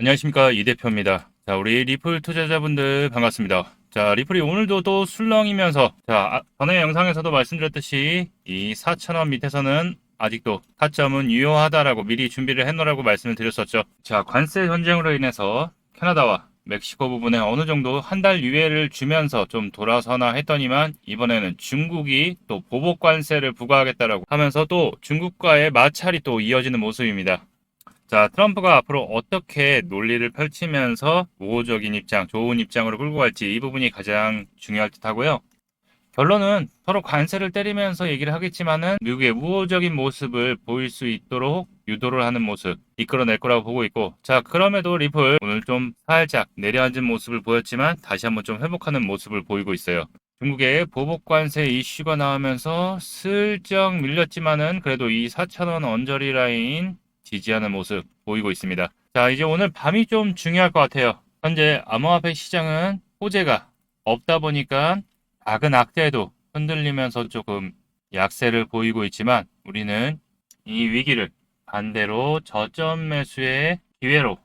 안녕하십니까 이 대표입니다. 자 우리 리플 투자자분들 반갑습니다. 자 리플이 오늘도 또 술렁이면서 자 아, 전에 영상에서도 말씀드렸듯이 이 4천원 밑에서는 아직도 타점은 유효하다라고 미리 준비를 해놓으라고 말씀을 드렸었죠. 자 관세 전쟁으로 인해서 캐나다와 멕시코 부분에 어느 정도 한 달 유예를 주면서 좀 돌아서나 했더니만 이번에는 중국이 또 보복 관세를 부과하겠다라고 하면서 또 중국과의 마찰이 또 이어지는 모습입니다. 자, 트럼프가 앞으로 어떻게 논리를 펼치면서 우호적인 입장, 좋은 입장으로 끌고 갈지 이 부분이 가장 중요할 듯 하고요. 결론은 서로 관세를 때리면서 얘기를 하겠지만은 미국의 우호적인 모습을 보일 수 있도록 유도를 하는 모습 이끌어낼 거라고 보고 있고 자 그럼에도 리플 오늘 좀 살짝 내려앉은 모습을 보였지만 다시 한번 좀 회복하는 모습을 보이고 있어요. 중국의 보복 관세 이슈가 나오면서 슬쩍 밀렸지만은 그래도 이 4천원 언저리 라인 지지하는 모습 보이고 있습니다. 자, 이제 오늘 밤이 좀 중요할 것 같아요. 현재 암호화폐 시장은 호재가 없다 보니까 작은 악재도 흔들리면서 조금 약세를 보이고 있지만 우리는 이 위기를 반대로 저점 매수의 기회로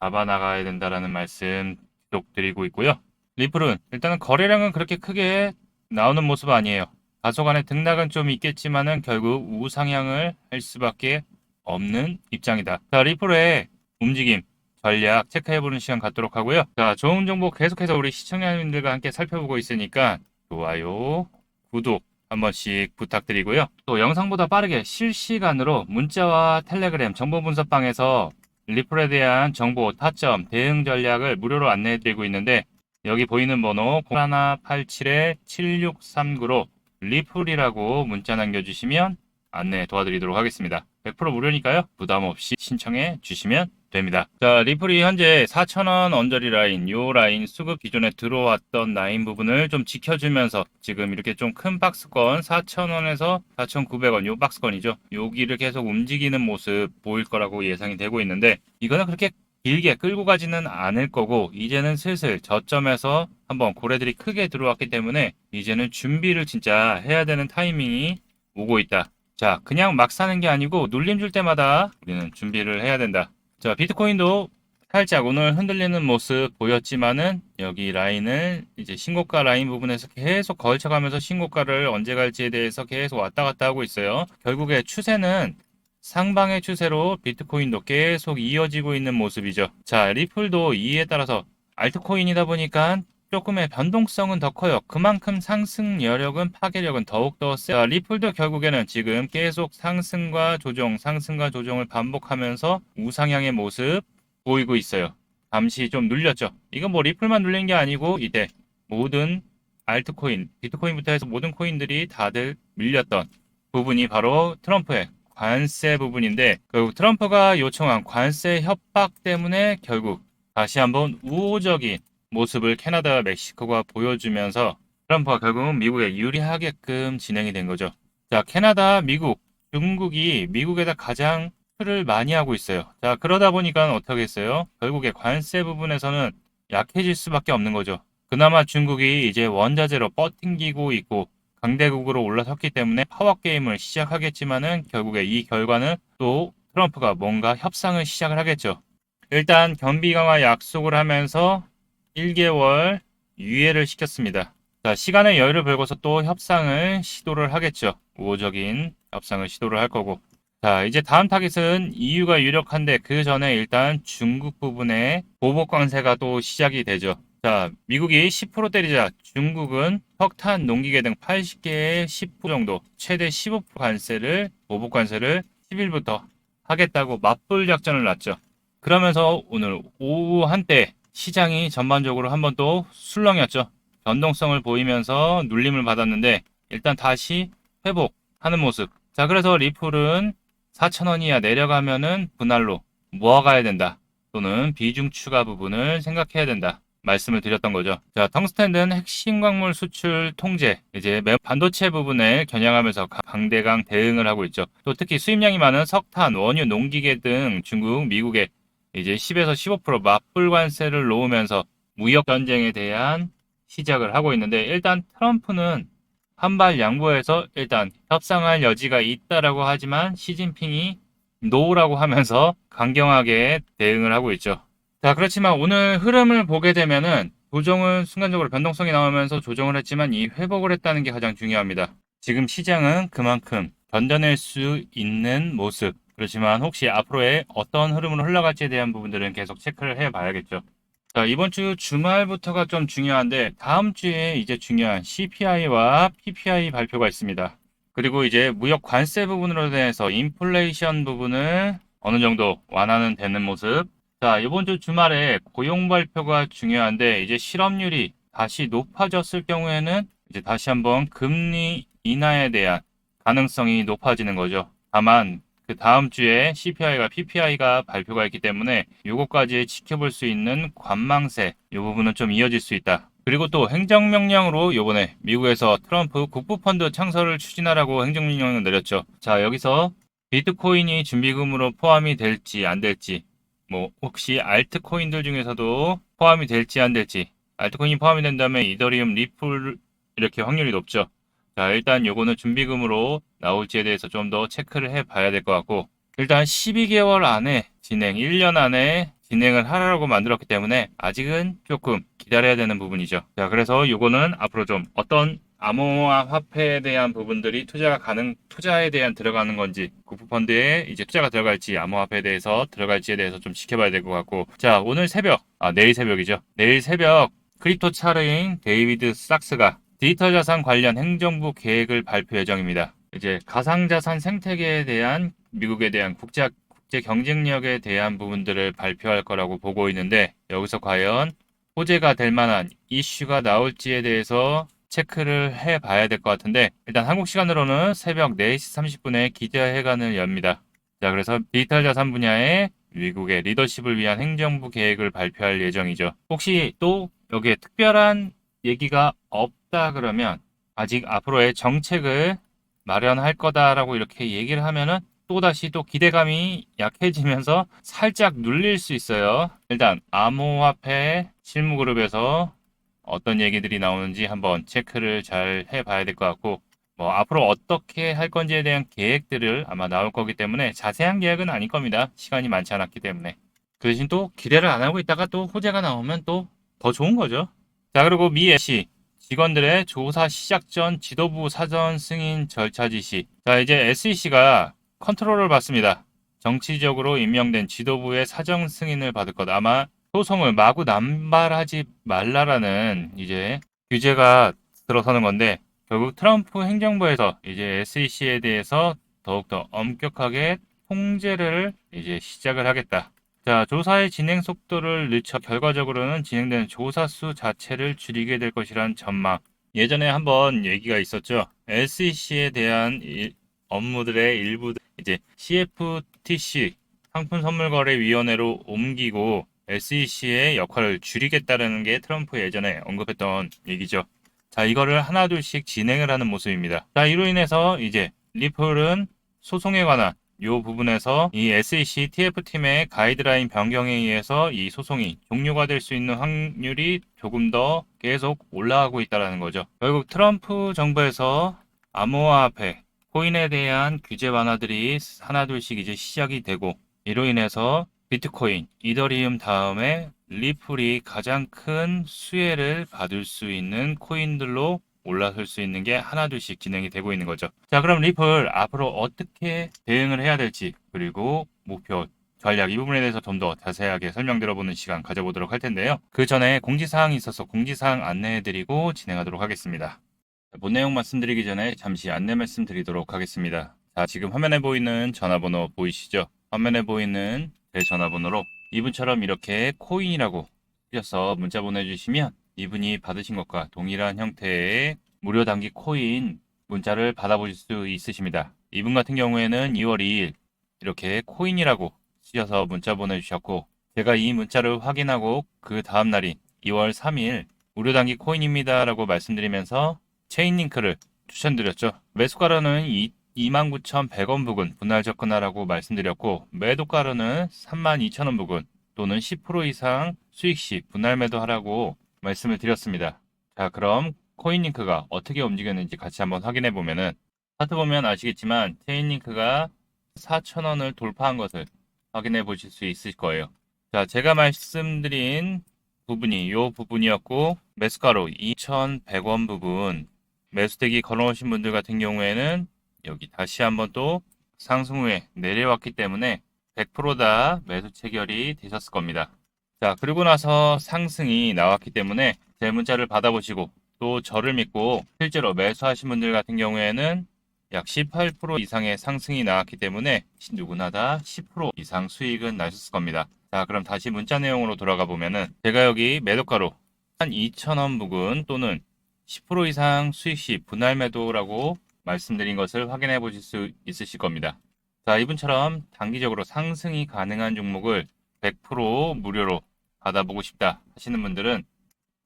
잡아 나가야 된다라는 말씀 계속 드리고 있고요. 리플은 일단은 거래량은 그렇게 크게 나오는 모습 아니에요. 다소간의 등락은 좀 있겠지만은 결국 우상향을 할 수밖에 없는 입장이다. 자, 리플의 움직임, 전략 체크해보는 시간 갖도록 하고요. 자, 좋은 정보 계속해서 우리 시청자님들과 함께 살펴보고 있으니까 좋아요, 구독 한 번씩 부탁드리고요. 또 영상보다 빠르게 실시간으로 문자와 텔레그램 정보 분석방에서 리플에 대한 정보, 타점, 대응 전략을 무료로 안내해드리고 있는데 여기 보이는 번호 0187-7639로 리플이라고 문자 남겨주시면 안내 도와드리도록 하겠습니다. 100% 무료니까요. 부담 없이 신청해 주시면 됩니다. 자, 리플이 현재 4,000원 언저리 라인, 요 라인 수급 기존에 들어왔던 라인 부분을 좀 지켜주면서 지금 이렇게 좀 큰 박스권 4,000원에서 4,900원 요 박스권이죠. 여기를 계속 움직이는 모습 보일 거라고 예상이 되고 있는데 이거는 그렇게 길게 끌고 가지는 않을 거고 이제는 슬슬 저점에서 한번 고래들이 크게 들어왔기 때문에 이제는 준비를 진짜 해야 되는 타이밍이 오고 있다. 자, 그냥 막 사는 게 아니고 눌림 줄 때마다 우리는 준비를 해야 된다. 자, 비트코인도 살짝 오늘 흔들리는 모습 보였지만은 여기 라인을 이제 신고가 라인 부분에서 계속 걸쳐가면서 신고가를 언제 갈지에 대해서 계속 왔다 갔다 하고 있어요. 결국에 추세는 상방의 추세로 비트코인도 계속 이어지고 있는 모습이죠. 자, 리플도 이에 따라서 알트코인이다 보니까 조금의 변동성은 더 커요. 그만큼 상승 여력은 파괴력은 더욱더 세. 자, 리플도 결국에는 지금 계속 상승과 조정, 상승과 조정을 반복하면서 우상향의 모습 보이고 있어요. 잠시 좀 눌렸죠. 이건 뭐 리플만 눌린 게 아니고 이때 모든 알트코인, 비트코인부터 해서 모든 코인들이 다들 밀렸던 부분이 바로 트럼프의 관세 부분인데 결국 트럼프가 요청한 관세 협박 때문에 결국 다시 한번 우호적인 모습을 캐나다와 멕시코가 보여주면서 트럼프가 결국은 미국에 유리하게끔 진행이 된 거죠. 자, 캐나다, 미국, 중국이 미국에다 가장 수를 많이 하고 있어요. 자, 그러다 보니까 어떻게 했어요? 결국에 관세 부분에서는 약해질 수밖에 없는 거죠. 그나마 중국이 이제 원자재로 뻗팅기고 있고 강대국으로 올라섰기 때문에 파워게임을 시작하겠지만은 결국에 이 결과는 또 트럼프가 뭔가 협상을 시작을 하겠죠. 일단 경비 강화 약속을 하면서 1개월 유예를 시켰습니다. 자, 시간의 여유를 벌고서 또 협상을 시도를 하겠죠. 우호적인 협상을 시도를 할 거고. 자, 이제 다음 타깃은 EU가 유력한데 그 전에 일단 중국 부분에 보복 관세가 또 시작이 되죠. 자, 미국이 10% 때리자 중국은 석탄, 농기계 등 80개의 10% 정도, 최대 15% 관세를, 보복 관세를 10일부터 하겠다고 맞불 작전을 놨죠. 그러면서 오늘 오후 한때 시장이 전반적으로 한 번 또 술렁였죠. 변동성을 보이면서 눌림을 받았는데 일단 다시 회복하는 모습. 자, 그래서 리플은 4,000원 이하 내려가면은 분할로 모아가야 된다. 또는 비중 추가 부분을 생각해야 된다. 말씀을 드렸던 거죠. 자, 텅스텐은 핵심 광물 수출 통제, 이제 반도체 부분을 겨냥하면서 강대강 대응을 하고 있죠. 또 특히 수입량이 많은 석탄, 원유, 농기계 등 중국, 미국의 이제 10에서 15% 맞불 관세를 놓으면서 무역 전쟁에 대한 시작을 하고 있는데 일단 트럼프는 한발 양보해서 일단 협상할 여지가 있다라고 하지만 시진핑이 노라고 하면서 강경하게 대응을 하고 있죠. 자, 그렇지만 오늘 흐름을 보게 되면은 조정은 순간적으로 변동성이 나오면서 조정을 했지만 이 회복을 했다는 게 가장 중요합니다. 지금 시장은 그만큼 견뎌낼 수 있는 모습. 그렇지만 혹시 앞으로의 어떤 흐름으로 흘러갈지에 대한 부분들은 계속 체크를 해 봐야겠죠. 자, 이번 주 주말부터가 좀 중요한데 다음 주에 이제 중요한 CPI와 PPI 발표가 있습니다. 그리고 이제 무역 관세 부분으로 대해서 인플레이션 부분을 어느 정도 완화는 되는 모습. 자, 이번 주 주말에 고용 발표가 중요한데 이제 실업률이 다시 높아졌을 경우에는 이제 다시 한번 금리 인하에 대한 가능성이 높아지는 거죠. 다만 그 다음 주에 CPI가 PPI가 발표가 있기 때문에 요거까지 지켜볼 수 있는 관망세 이 부분은 좀 이어질 수 있다. 그리고 또 행정명령으로 요번에 미국에서 트럼프 국부펀드 창설을 추진하라고 행정명령을 내렸죠. 자 여기서 비트코인이 준비금으로 포함이 될지 안 될지 뭐 혹시 알트코인들 중에서도 포함이 될지 안 될지 알트코인이 포함이 된다면 이더리움 리플 이렇게 확률이 높죠. 자, 일단 요거는 준비금으로 나올지에 대해서 좀 더 체크를 해 봐야 될 것 같고, 일단 12개월 안에 진행, 1년 안에 진행을 하라고 만들었기 때문에 아직은 조금 기다려야 되는 부분이죠. 자, 그래서 요거는 앞으로 좀 어떤 암호화 화폐에 대한 부분들이 투자가 가능, 투자에 대한 들어가는 건지, 국부펀드에 이제 투자가 들어갈지, 암호화폐에 대해서 들어갈지에 대해서 좀 지켜봐야 될 것 같고, 자, 오늘 새벽, 아, 내일 새벽이죠. 내일 새벽 크립토 차르인 데이비드 삭스가 디지털 자산 관련 행정부 계획을 발표 예정입니다. 이제 가상자산 생태계에 대한 미국에 대한 국제, 국제 경쟁력에 대한 부분들을 발표할 거라고 보고 있는데 여기서 과연 호재가 될 만한 이슈가 나올지에 대해서 체크를 해 봐야 될 것 같은데 일단 한국 시간으로는 새벽 4시 30분에 기자회견을 엽니다. 자, 그래서 디지털 자산 분야의 미국의 리더십을 위한 행정부 계획을 발표할 예정이죠. 혹시 또 여기에 특별한 얘기가 없다 그러면 아직 앞으로의 정책을 마련할 거다라고 이렇게 얘기를 하면은 또다시 또 기대감이 약해지면서 살짝 눌릴 수 있어요. 일단 암호화폐 실무그룹에서 어떤 얘기들이 나오는지 한번 체크를 잘 해봐야 될 것 같고 뭐 앞으로 어떻게 할 건지에 대한 계획들을 아마 나올 거기 때문에 자세한 계획은 아닐 겁니다. 시간이 많지 않았기 때문에. 그 대신 또 기대를 안 하고 있다가 또 호재가 나오면 또 더 좋은 거죠. 자, 그리고 미 SC 직원들의 조사 시작 전 지도부 사전 승인 절차 지시. 자, 이제 SEC가 컨트롤을 받습니다. 정치적으로 임명된 지도부의 사정 승인을 받을 것. 아마 소송을 마구 남발하지 말라라는 이제 규제가 들어서는 건데 결국 트럼프 행정부에서 이제 SEC에 대해서 더욱더 엄격하게 통제를 이제 시작을 하겠다. 자, 조사의 진행 속도를 늦춰 결과적으로는 진행되는 조사 수 자체를 줄이게 될 것이란 전망. 예전에 한번 얘기가 있었죠. SEC에 대한 일- 업무들의 일부 이제 CFTC 상품선물거래위원회로 옮기고 SEC의 역할을 줄이겠다는 게 트럼프 예전에 언급했던 얘기죠. 자, 이거를 하나둘씩 진행을 하는 모습입니다. 자, 이로 인해서 이제 리플은 소송에 관한 요 부분에서 이 SEC TF팀의 가이드라인 변경에 의해서 이 소송이 종료가 될 수 있는 확률이 조금 더 계속 올라가고 있다는 거죠. 결국 트럼프 정부에서 암호화폐, 코인에 대한 규제 완화들이 하나둘씩 이제 시작이 되고 이로 인해서 비트코인, 이더리움 다음에 리플이 가장 큰 수혜를 받을 수 있는 코인들로 올라설 수 있는 게 하나둘씩 진행이 되고 있는 거죠. 자, 그럼 리플 앞으로 어떻게 대응을 해야 될지 그리고 목표 전략 이 부분에 대해서 좀 더 자세하게 설명 들어보는 시간 가져보도록 할 텐데요. 그 전에 공지사항이 있어서 공지사항 안내해드리고 진행하도록 하겠습니다. 자, 본 내용 말씀드리기 전에 잠시 안내 말씀드리도록 하겠습니다. 자, 지금 화면에 보이는 전화번호 보이시죠? 화면에 보이는 제 전화번호로 이분처럼 이렇게 코인이라고 쓰셔서 문자 보내주시면 이분이 받으신 것과 동일한 형태의 무료 단기 코인 문자를 받아보실 수 있으십니다. 이분 같은 경우에는 2월 2일 이렇게 코인이라고 쓰셔서 문자 보내주셨고 제가 이 문자를 확인하고 그 다음 날인 2월 3일 무료 단기 코인입니다 라고 말씀드리면서 체인 링크를 추천드렸죠. 매수가로는 29,100원 부근 분할 접근하라고 말씀드렸고 매도가로는 32,000원 부근 또는 10% 이상 수익 시 분할 매도하라고 말씀을 드렸습니다. 자, 그럼 코인 링크가 어떻게 움직였는지 같이 한번 확인해 보면은 차트 보면 아시겠지만 체인 링크가 4,000원을 돌파한 것을 확인해 보실 수 있을 거예요. 자, 제가 말씀드린 부분이 이 부분이었고 매수가로 2,100원 부분 매수대기 걸어오신 분들 같은 경우에는 여기 다시 한번 또 상승 후에 내려왔기 때문에 100%다 매수 체결이 되셨을 겁니다. 자, 그리고 나서 상승이 나왔기 때문에 제 문자를 받아보시고 또 저를 믿고 실제로 매수하신 분들 같은 경우에는 약 18% 이상의 상승이 나왔기 때문에 누구나 다 10% 이상 수익은 나셨을 겁니다. 자, 그럼 다시 문자 내용으로 돌아가 보면은 제가 여기 매도가로 한 2,000원 부근 또는 10% 이상 수익 시 분할 매도라고 말씀드린 것을 확인해 보실 수 있으실 겁니다. 자, 이분처럼 단기적으로 상승이 가능한 종목을 100% 무료로 받아보고 싶다 하시는 분들은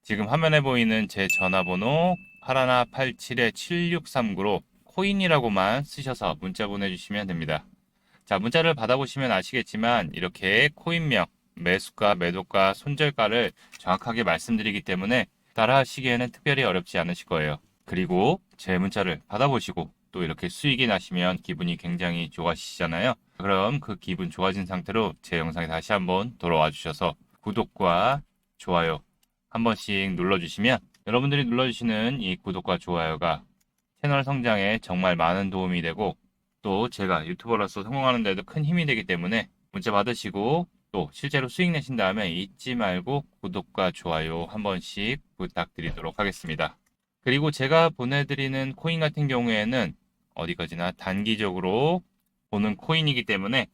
지금 화면에 보이는 제 전화번호 8187-7639로 코인이라고만 쓰셔서 문자 보내주시면 됩니다. 자, 문자를 받아보시면 아시겠지만 이렇게 코인명, 매수가, 매도가, 손절가를 정확하게 말씀드리기 때문에 따라 하시기에는 특별히 어렵지 않으실 거예요. 그리고 제 문자를 받아보시고 또 이렇게 수익이 나시면 기분이 굉장히 좋아지시잖아요. 그럼 그 기분 좋아진 상태로 제 영상에 다시 한번 돌아와 주셔서 구독과 좋아요 한 번씩 눌러주시면 여러분들이 눌러주시는 이 구독과 좋아요가 채널 성장에 정말 많은 도움이 되고 또 제가 유튜버로서 성공하는 데도 큰 힘이 되기 때문에 문자 받으시고 또 실제로 수익 내신 다음에 잊지 말고 구독과 좋아요 한 번씩 부탁드리도록 하겠습니다. 그리고 제가 보내드리는 코인 같은 경우에는 어디까지나 단기적으로 보는 코인이기 때문에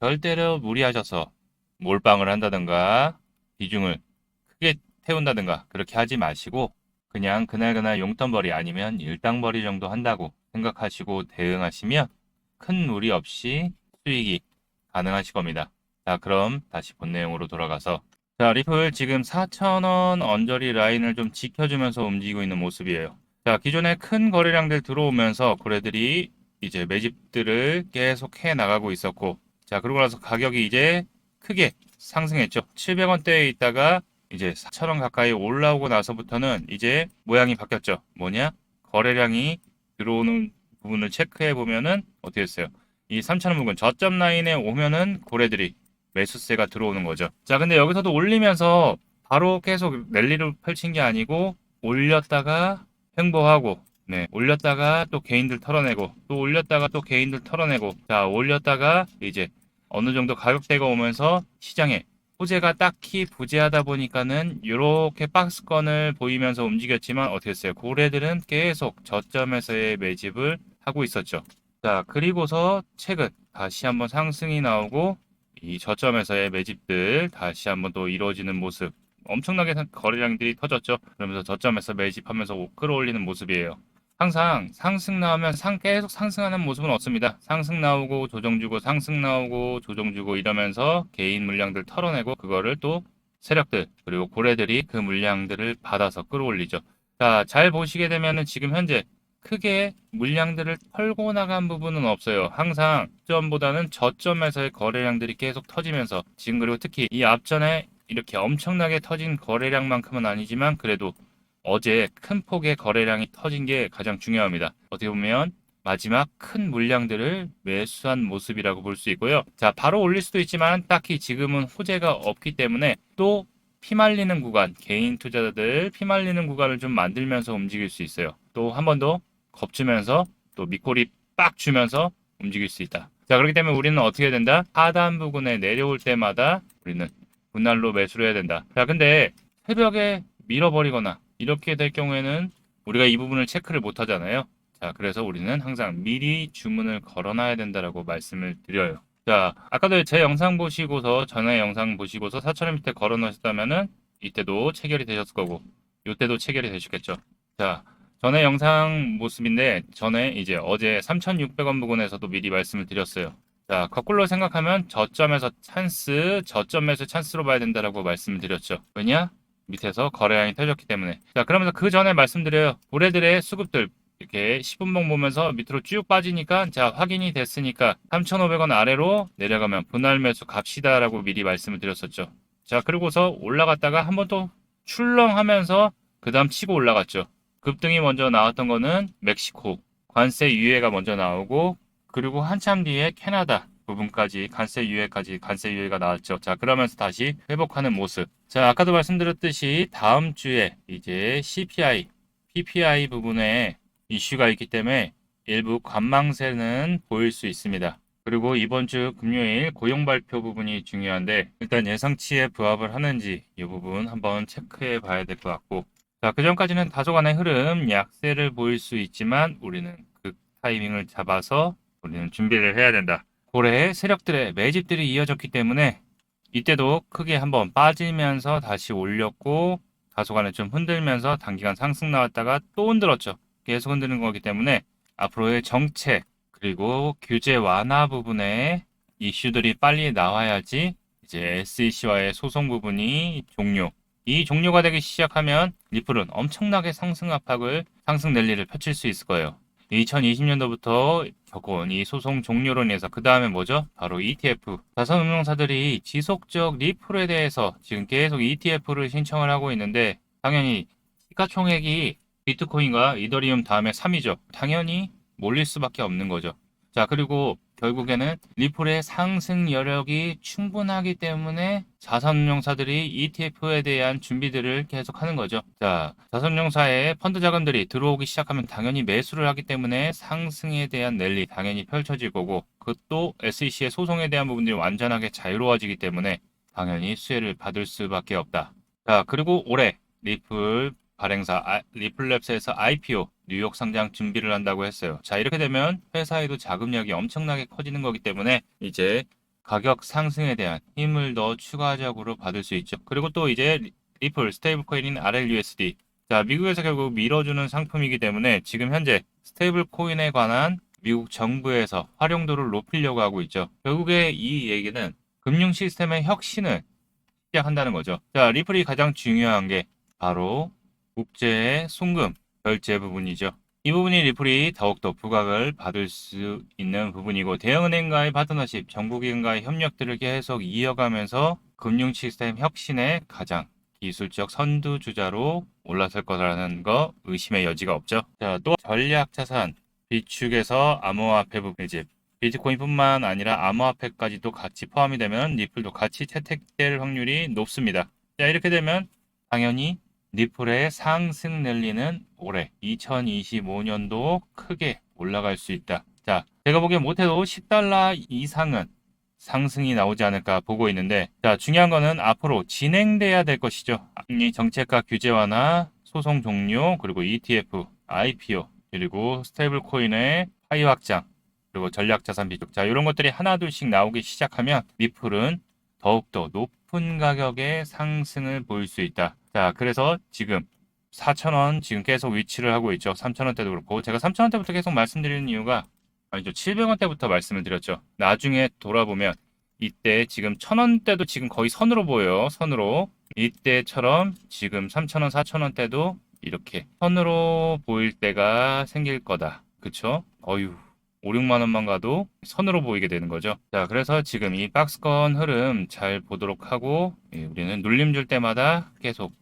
절대로 무리하셔서 몰빵을 한다든가 비중을 크게 태운다든가 그렇게 하지 마시고 그냥 그날그날 용돈벌이 아니면 일당벌이 정도 한다고 생각하시고 대응하시면 큰 무리 없이 수익이 가능하실 겁니다. 자, 그럼 다시 본 내용으로 돌아가서 자, 리플 지금 4,000원 언저리 라인을 좀 지켜주면서 움직이고 있는 모습이에요. 자, 기존에 큰 거래량들 들어오면서 거래들이 이제 매집들을 계속 해 나가고 있었고 자, 그러고 나서 가격이 이제 크게 상승했죠. 700원대에 있다가 이제 4,000원 가까이 올라오고 나서부터는 이제 모양이 바뀌었죠. 뭐냐? 거래량이 들어오는 부분을 체크해 보면은 어떻게 됐어요? 이 3,000원 부분 저점 라인에 오면은 고래들이 매수세가 들어오는 거죠. 자, 근데 여기서도 올리면서 바로 계속 랠리를 펼친 게 아니고 올렸다가 횡보하고 네, 올렸다가 또 개인들 털어내고 또 올렸다가 또 개인들 털어내고 자, 올렸다가 이제 어느 정도 가격대가 오면서 시장에 호재가 딱히 부재하다 보니까는 이렇게 박스권을 보이면서 움직였지만 어떻게 했어요? 고래들은 계속 저점에서의 매집을 하고 있었죠. 자, 그리고서 최근 다시 한번 상승이 나오고 이 저점에서의 매집들 다시 한번 또 이루어지는 모습. 엄청나게 거래량들이 터졌죠. 그러면서 저점에서 매집하면서 끌어올리는 모습이에요. 항상 상승 나오면 상 계속 상승하는 모습은 없습니다. 상승 나오고 조정 주고 상승 나오고 조정 주고 이러면서 개인 물량들 털어내고 그거를 또 세력들 그리고 고래들이 그 물량들을 받아서 끌어올리죠. 자, 잘 보시게 되면은 지금 현재 크게 물량들을 털고 나간 부분은 없어요. 항상 점보다는 저점에서의 거래량들이 계속 터지면서 지금 그리고 특히 이 앞전에 이렇게 엄청나게 터진 거래량만큼은 아니지만 그래도 어제 큰 폭의 거래량이 터진 게 가장 중요합니다. 어떻게 보면 마지막 큰 물량들을 매수한 모습이라고 볼 수 있고요. 자, 바로 올릴 수도 있지만 딱히 지금은 호재가 없기 때문에 또 피말리는 구간, 개인 투자자들 피말리는 구간을 좀 만들면서 움직일 수 있어요. 또 한 번 더 겁주면서 또 밑꼬리 빡 주면서 움직일 수 있다. 자, 그렇기 때문에 우리는 어떻게 해야 된다? 하단 부근에 내려올 때마다 우리는 분할로 매수를 해야 된다. 자, 근데 새벽에 밀어버리거나 이렇게 될 경우에는 우리가 이 부분을 체크를 못 하잖아요. 자, 그래서 우리는 항상 미리 주문을 걸어놔야 된다라고 말씀을 드려요. 자, 아까도 제 영상 보시고서 전에 영상 보시고서 4천원 밑에 걸어 놓으셨다면은 이때도 체결이 되셨을 거고 이때도 체결이 되셨겠죠. 자, 전에 영상 모습인데 전에 이제 어제 3,600원 부근에서도 미리 말씀을 드렸어요. 자, 거꾸로 생각하면 저점에서 찬스, 저점에서 찬스로 봐야 된다라고 말씀을 드렸죠. 왜냐? 밑에서 거래량이 터졌기 때문에. 자, 그러면서 그 전에 말씀드려요. 고래들의 수급들 이렇게 10분봉 보면서 밑으로 쭉 빠지니까 자, 확인이 됐으니까 3,500원 아래로 내려가면 분할 매수 갑시다 라고 미리 말씀을 드렸었죠. 자, 그리고서 올라갔다가 한 번 또 출렁하면서 그 다음 치고 올라갔죠. 급등이 먼저 나왔던 거는 멕시코 관세 유예가 먼저 나오고 그리고 한참 뒤에 캐나다 부분까지 간세 유예까지 간세 유예가 나왔죠. 자, 그러면서 다시 회복하는 모습. 자, 아까도 말씀드렸듯이 다음 주에 이제 CPI, PPI 부분에 이슈가 있기 때문에 일부 관망세는 보일 수 있습니다. 그리고 이번 주 금요일 고용 발표 부분이 중요한데 일단 예상치에 부합을 하는지 이 부분 한번 체크해 봐야 될 것 같고 자, 그 전까지는 다소간의 흐름 약세를 보일 수 있지만 우리는 그 타이밍을 잡아서 우리는 준비를 해야 된다. 고래 세력들의 매집들이 이어졌기 때문에 이때도 크게 한번 빠지면서 다시 올렸고 다소간에 좀 흔들면서 단기간 상승 나왔다가 또 흔들었죠. 계속 흔드는 거기 때문에 앞으로의 정책 그리고 규제 완화 부분에 이슈들이 빨리 나와야지 이제 SEC와의 소송 부분이 종료. 이 종료가 되기 시작하면 리플은 엄청나게 상승 압박을 상승 랠리를 펼칠 수 있을 거예요. 2020년도부터 겪어온 이 소송 종료로 인해서 그 다음에 뭐죠? 바로 ETF. 자산운용사들이 지속적 리플에 대해서 지금 계속 ETF를 신청을 하고 있는데 당연히 시가총액이 비트코인과 이더리움 다음에 3위죠. 당연히 몰릴 수밖에 없는 거죠. 자, 그리고 결국에는 리플의 상승 여력이 충분하기 때문에 자산운용사들이 ETF에 대한 준비들을 계속하는 거죠. 자, 자산운용사의 펀드 자금들이 들어오기 시작하면 당연히 매수를 하기 때문에 상승에 대한 랠리 당연히 펼쳐질 거고 그것도 SEC의 소송에 대한 부분들이 완전하게 자유로워지기 때문에 당연히 수혜를 받을 수밖에 없다. 자, 그리고 올해 리플 발행사 아- 리플랩스에서 IPO 뉴욕 상장 준비를 한다고 했어요. 자, 이렇게 되면 회사에도 자금력이 엄청나게 커지는 거기 때문에 이제 가격 상승에 대한 힘을 더 추가적으로 받을 수 있죠. 그리고 또 이제 리- 리플 스테이블 코인인 RLUSD. 자, 미국에서 결국 밀어주는 상품이기 때문에 지금 현재 스테이블 코인에 관한 미국 정부에서 활용도를 높이려고 하고 있죠. 결국에 이 얘기는 금융 시스템의 혁신을 시작한다는 거죠. 자, 리플이 가장 중요한 게 바로 국제의 송금, 결제 부분이죠. 이 부분이 리플이 더욱더 부각을 받을 수 있는 부분이고 대형은행과의 파트너십, 정부기관과의 협력들을 계속 이어가면서 금융 시스템 혁신의 가장 기술적 선두주자로 올라설 거라는 거 의심의 여지가 없죠. 자, 또 전략 자산 비축에서 암호화폐 부분 이제 비트코인뿐만 아니라 암호화폐까지도 같이 포함이 되면 리플도 같이 채택될 확률이 높습니다. 자, 이렇게 되면 당연히 리플의 상승 랠리는 올해 2025년도 크게 올라갈 수 있다. 자, 제가 보기엔 못해도 10달러 이상은 상승이 나오지 않을까 보고 있는데, 자, 중요한 거는 앞으로 진행돼야 될 것이죠. 이 정책과 규제 완화, 소송 종료, 그리고 ETF, IPO, 그리고 스테이블 코인의 파이 확장, 그리고 전략 자산 비축. 자, 이런 것들이 하나 둘씩 나오기 시작하면 리플은 더욱더 높은 가격의 상승을 보일 수 있다. 자, 그래서 지금 4,000원 지금 계속 위치를 하고 있죠. 3,000원대도 그렇고. 제가 3,000원대부터 계속 말씀드리는 이유가 아니죠. 700원대부터 말씀을 드렸죠. 나중에 돌아보면 이때 지금 1,000원대도 지금 거의 선으로 보여요. 선으로. 이때처럼 지금 3,000원, 4,000원대도 이렇게 선으로 보일 때가 생길 거다. 그쵸? 어휴. 5, 6만 원만 가도 선으로 보이게 되는 거죠. 자, 그래서 지금 이 박스권 흐름 잘 보도록 하고 예, 우리는 눌림 줄 때마다 계속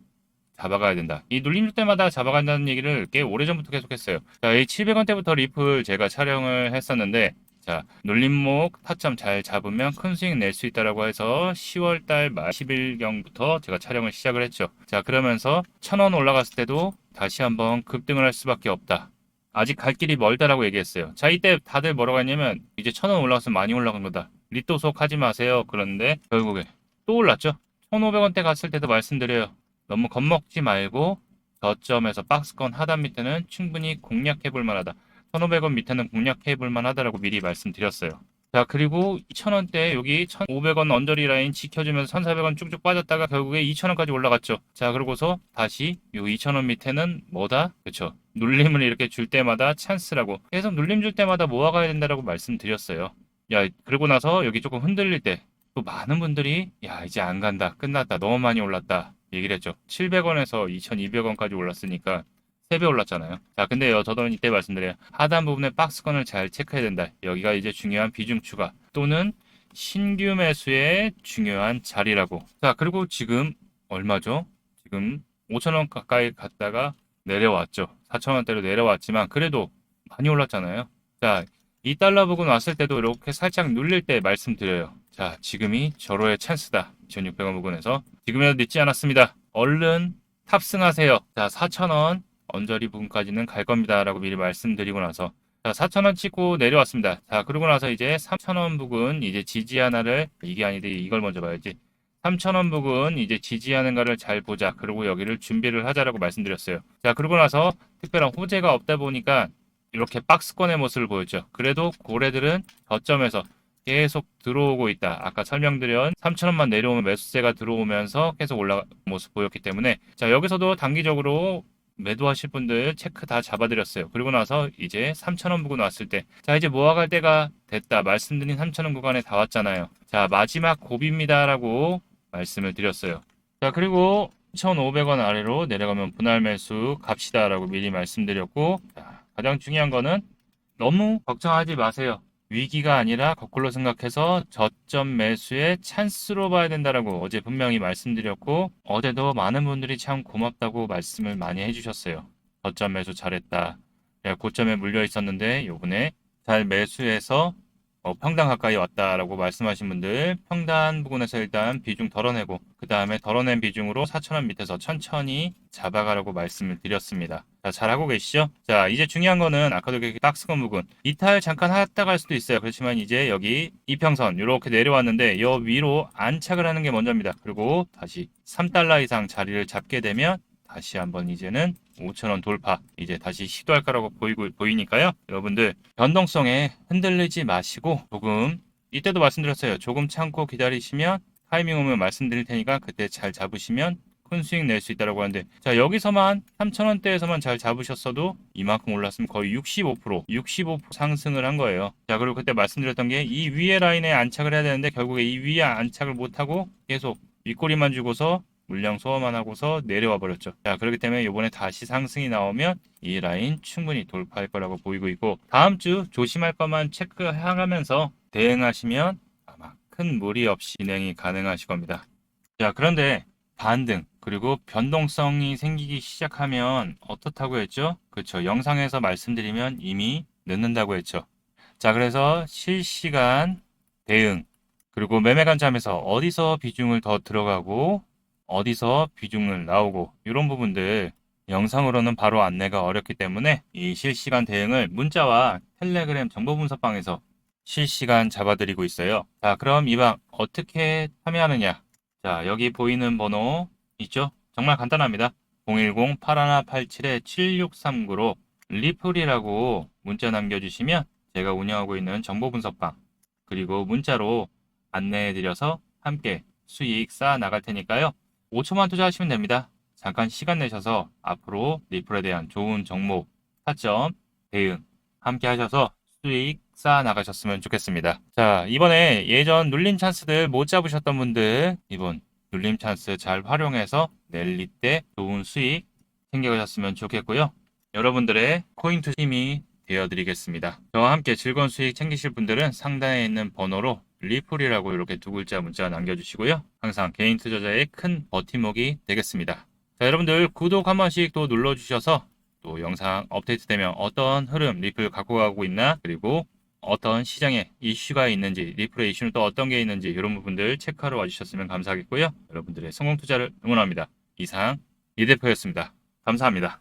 잡아가야 된다. 이 눌림 줄 때마다 잡아간다는 얘기를 꽤 오래전부터 계속했어요. 자, 이 700원대부터 리플 제가 촬영을 했었는데 자, 눌림목 타점 잘 잡으면 큰 수익 낼 수 있다라고 해서 10월 달말 10일경부터 제가 촬영을 시작을 했죠. 자, 그러면서 1000원 올라갔을 때도 다시 한번 급등을 할 수밖에 없다. 아직 갈 길이 멀다라고 얘기했어요. 자, 이때 다들 뭐라고 했냐면 이제 천원 올라갔으면 많이 올라간 거다. 리또속 하지 마세요. 그런데 결국에 또 올랐죠. 1,500원대 갔을 때도 말씀드려요. 너무 겁먹지 말고 저점에서 박스권 하단 밑에는 충분히 공략해 볼 만하다. 1,500원 밑에는 공략해 볼 만하다라고 미리 말씀드렸어요. 자, 그리고 2,000원대 여기 1,500원 언저리 라인 지켜주면서 1,400원 쭉쭉 빠졌다가 결국에 2,000원까지 올라갔죠. 자, 그러고서 다시 요 2,000원 밑에는 뭐다? 그쵸. 눌림을 이렇게 줄 때마다 찬스라고 계속 눌림 줄 때마다 모아가야 된다라고 말씀드렸어요. 야, 그러고 나서 여기 조금 흔들릴 때 또 많은 분들이 야, 이제 안 간다. 끝났다. 너무 많이 올랐다. 얘기를 했죠. 700원에서 2,200원까지 올랐으니까 3배 올랐잖아요. 자, 근데요, 저도 이때 말씀드려요. 하단 부분에 박스권을 잘 체크해야 된다. 여기가 이제 중요한 비중 추가 또는 신규 매수의 중요한 자리라고. 자, 그리고 지금 얼마죠? 지금 5,000원 가까이 갔다가 내려왔죠. 4,000원대로 내려왔지만 그래도 많이 올랐잖아요. 자, 2달러 부근 왔을 때도 이렇게 살짝 눌릴 때 말씀드려요. 자, 지금이 절호의 찬스다. 2600원 부근에서 지금이라도 늦지 않았습니다. 얼른 탑승하세요. 자, 4,000원 언저리 부근까지는 갈 겁니다. 라고 미리 말씀드리고 나서 자, 4,000원 찍고 내려왔습니다. 자, 그러고 나서 이제 3,000원 부근 이제 지지 하나를 이게 아닌데 이걸 먼저 봐야지. 3,000원 부근 이제 지지하는가를 잘 보자. 그리고 여기를 준비를 하자라고 말씀드렸어요. 자, 그러고 나서 특별한 호재가 없다 보니까 이렇게 박스권의 모습을 보였죠. 그래도 고래들은 저점에서 계속 들어오고 있다. 아까 설명드린 3,000원만 내려오면 매수세가 들어오면서 계속 올라가 모습 보였기 때문에 자, 여기서도 단기적으로 매도하실 분들 체크 다 잡아드렸어요. 그리고 나서 이제 3,000원 부근 왔을 때, 자, 이제 모아갈 때가 됐다. 말씀드린 3,000원 구간에 다 왔잖아요. 자, 마지막 고비입니다 라고 말씀을 드렸어요. 자, 그리고 1,500원 아래로 내려가면 분할 매수 갑시다 라고 미리 말씀드렸고, 자, 가장 중요한 거는 너무 걱정하지 마세요. 위기가 아니라 거꾸로 생각해서 저점 매수의 찬스로 봐야 된다라고 어제 분명히 말씀드렸고 어제도 많은 분들이 참 고맙다고 말씀을 많이 해주셨어요. 저점 매수 잘했다. 내가 고점에 물려 있었는데 요번에 잘 매수해서 어, 평단 가까이 왔다라고 말씀하신 분들 평단 부분에서 일단 비중 덜어내고 그 다음에 덜어낸 비중으로 4천원 밑에서 천천히 잡아가라고 말씀을 드렸습니다. 자, 잘하고 계시죠? 자, 이제 중요한 거는 아까도 이렇게 박스권 부분 이탈 잠깐 하다 갈 수도 있어요. 그렇지만 이제 여기 이평선 이렇게 내려왔는데 여 위로 안착을 하는 게 먼저입니다. 그리고 다시 3달러 이상 자리를 잡게 되면 다시 한번 이제는 5천원 돌파 이제 다시 시도할 거라고 보이고 보이니까요. 여러분들 변동성에 흔들리지 마시고 조금 이때도 말씀드렸어요. 조금 참고 기다리시면 타이밍 오면 말씀드릴 테니까 그때 잘 잡으시면 큰 수익 낼 수 있다고 하는데 자 여기서만 3천원대에서만 잘 잡으셨어도 이만큼 올랐으면 거의 65% 65% 상승을 한 거예요. 자 그리고 그때 말씀드렸던 게 이 위에 라인에 안착을 해야 되는데 결국에 이 위에 안착을 못하고 계속 윗꼬리만 주고서 물량 소화만 하고서 내려와 버렸죠. 자, 그렇기 때문에 이번에 다시 상승이 나오면 이 라인 충분히 돌파할 거라고 보이고 있고 다음 주 조심할 것만 체크하면서 대응하시면 아마 큰 무리 없이 진행이 가능하실 겁니다. 자, 그런데 반등 그리고 변동성이 생기기 시작하면 어떻다고 했죠? 그렇죠. 영상에서 말씀드리면 이미 늦는다고 했죠. 자, 그래서 실시간 대응 그리고 매매 관점에서 어디서 비중을 더 들어가고 어디서 비중을 나오고 이런 부분들 영상으로는 바로 안내가 어렵기 때문에 이 실시간 대응을 문자와 텔레그램 정보 분석방에서 실시간 잡아드리고 있어요. 자, 그럼 이 방 어떻게 참여하느냐? 자, 여기 보이는 번호 있죠? 정말 간단합니다. 010-8187-7639로 리플이라고 문자 남겨주시면 제가 운영하고 있는 정보 분석방 그리고 문자로 안내해드려서 함께 수익 쌓아 나갈 테니까요. 5초만 투자하시면 됩니다. 잠깐 시간 내셔서 앞으로 리플에 대한 좋은 정보, 타점, 대응 함께 하셔서 수익 쌓아 나가셨으면 좋겠습니다. 자, 이번에 예전 눌림 찬스들 못 잡으셨던 분들 이번 눌림 찬스 잘 활용해서 랠리 때 좋은 수익 챙겨가셨으면 좋겠고요. 여러분들의 코인 투 힘이 되어드리겠습니다. 저와 함께 즐거운 수익 챙기실 분들은 상단에 있는 번호로 리플이라고 이렇게 두 글자 문자 남겨주시고요. 항상 개인 투자자의 큰 버팀목이 되겠습니다. 자, 여러분들 구독 한 번씩 또 눌러주셔서 또 영상 업데이트되면 어떤 흐름 리플 갖고 가고 있나 그리고 어떤 시장에 이슈가 있는지 리플의 이슈는 또 어떤 게 있는지 이런 부분들 체크하러 와주셨으면 감사하겠고요. 여러분들의 성공 투자를 응원합니다. 이상 이 대표였습니다. 감사합니다.